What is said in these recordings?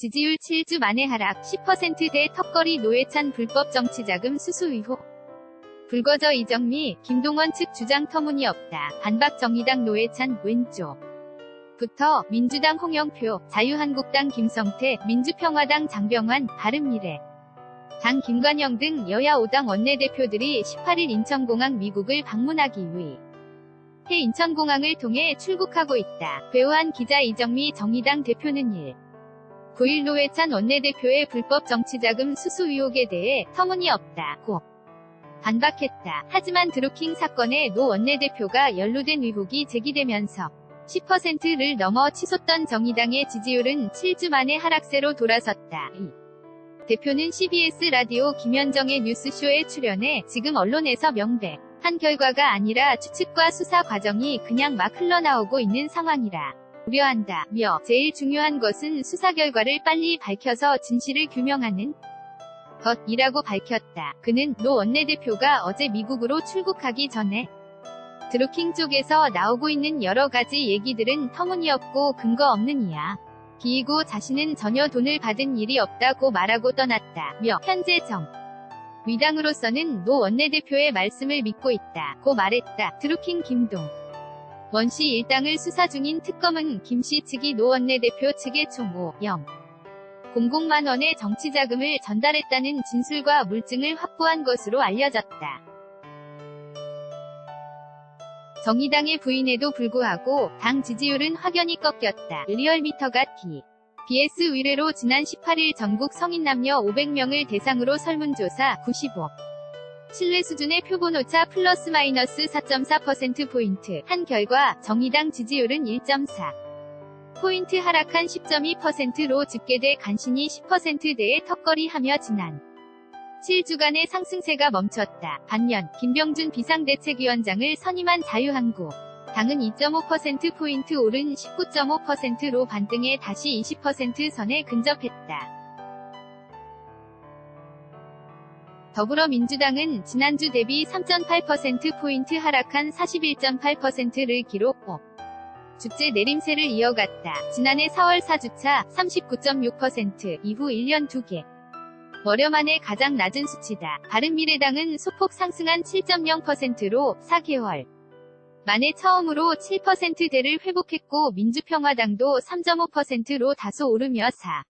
지지율 7주 만에 하락 10%대 턱걸이 노회찬 불법 정치자금 수수 의혹. 불거져 이정미, 김동원 측 주장 터무니없다. 반박 정의당 노회찬 왼쪽. 부터 민주당 홍영표, 자유한국당 김성태, 민주평화당 장병환, 바른미래. 당 김관영 등 여야 5당 원내대표들이 18일 인천공항 미국을 방문하기 위해 해 인천공항을 통해 출국하고 있다. 배우한 기자 이정미 정의당 대표는 1. 9일 노회찬 원내대표의 불법 정치자금 수수 의혹에 대해 터무니없다고. 반박했다. 하지만 드루킹 사건에 노 원내대표가 연루된 의혹이 제기되면서 10%를 넘어 치솟던 정의당의 지지율은 7주 만에 하락세로 돌아섰다. 이. 대표는 CBS 라디오 김현정의 뉴스쇼에 출연해 지금 언론에서 명백. 한 결과가 아니라 추측과 수사 과정이 그냥 막 흘러나오고 있는 상황이라 우려한다 며 제일 중요한 것은 수사 결과를 빨리 밝혀서 진실을 규명하는 것이라고 밝혔다. 그는 노 원내대표가 어제 미국으로 출국하기 전에 드루킹 쪽에서 나오고 있는 여러 가지 얘기들은 터무니없고 근거 없는 이야. 비이고 자신은 전혀 돈을 받은 일이 없다고 말하고 떠났다 며 현재 정 위당으로서는 노 원내대표의 말씀을 믿고 있다 고 말했다. 드루킹 김동 원씨 일당을 수사 중인 특검은 김씨 측이 노 원내대표 측에 총 5, 0. 00만 원의 정치자금을 전달했다는 진술과 물증을 확보한 것으로 알려졌다. 정의당의 부인에도 불구하고 당 지지율은 확연히 꺾였다. 리얼미터가 T. BS 의뢰로 지난 18일 전국 성인 남녀 500명을 대상으로 설문조사 95. 신뢰 수준의 표본 오차 플러스 마이너스 4.4%포인트 한 결과 정의당 지지율은 1.4. 포인트 하락한 10.2%로 집계돼 간신히 10%대의 턱걸이하며 지난 7주간의 상승세가 멈췄다. 반면 김병준 비상대책위원장을 선임한 자유한국 당은 2.5%포인트 오른 19.5%로 반등해 다시 20% 선에 근접했다. 더불어민주당은 지난주 대비 3.8%포인트 하락한 41.8%를 기록. 주째 내림세를 이어갔다. 지난해 4월 4주차 39.6% 이후 1년 2개. 월여 만에 가장 낮은 수치다. 바른미래당은 소폭 상승한 7.0%로 4개월 만에 처음으로 7%대를 회복했고 민주평화당도 3.5%로 다소 오르며 4.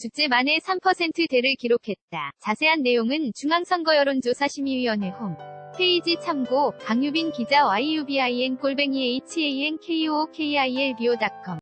주째 만에 3%대를 기록했다. 자세한 내용은 중앙선거 여론조사 심의위원회 홈 페이지 참고 강유빈 기자 yubin 꼴뱅이 hankookilbo.com